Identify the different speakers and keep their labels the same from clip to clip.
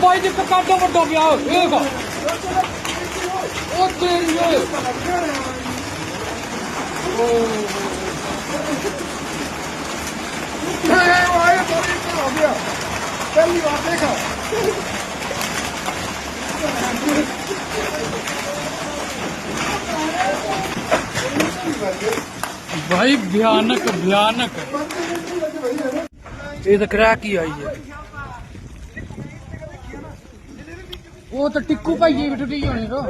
Speaker 1: ਬਾਈ ਦੇ ਕੱਟਾ ਵੱਡਾ ਪਿਆ ਇਹ ਗਾ ਉਹ ਤੇਰੀ ਓਏ
Speaker 2: ਪਹਿਲੀ ਵਾਰ ਦੇਖਾ
Speaker 1: ਭਾਈ ਭਿਆਨਕ ਭਿਆਨਕ ਇਹ ਤਾਂ ਕ੍ਰੈਕ ਹੀ ਆਈ ਹੈ ਉਹ ਤਾਂ ਟਿੱਕੂ ਭਾਈ ਵੀ ਟੁੱਟੀ ਹੋਣੀ ਰੋ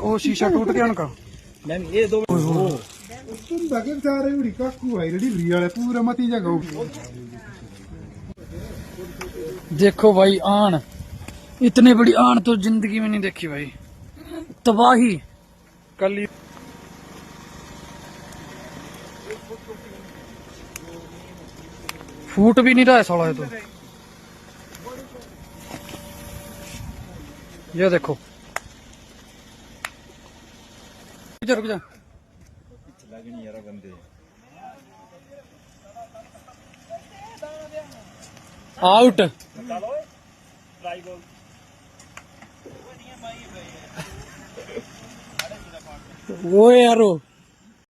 Speaker 1: ਉਹ ਸ਼ੀਸ਼ਾ ਟੁੱਟ ਗਿਆ ਨਾ
Speaker 2: ਤੁੰਦਾ ਕੇ ਵਿਚਾਰੇ ਉੜੀ ਕਾਕੂ ਆਈ ਰੜੀ ਵਰੀ ਵਾਲੇ ਪੂਰਾ ਮਤੀ ਜਗਾਉ
Speaker 1: देखो भाई आन इतने बड़ी आन तो जिंदगी में नहीं देखी भाई तबाही कल ही फूट भी नहीं रहा है साला ये तो ये देखो रुक जा रुक जा आउट वो यारो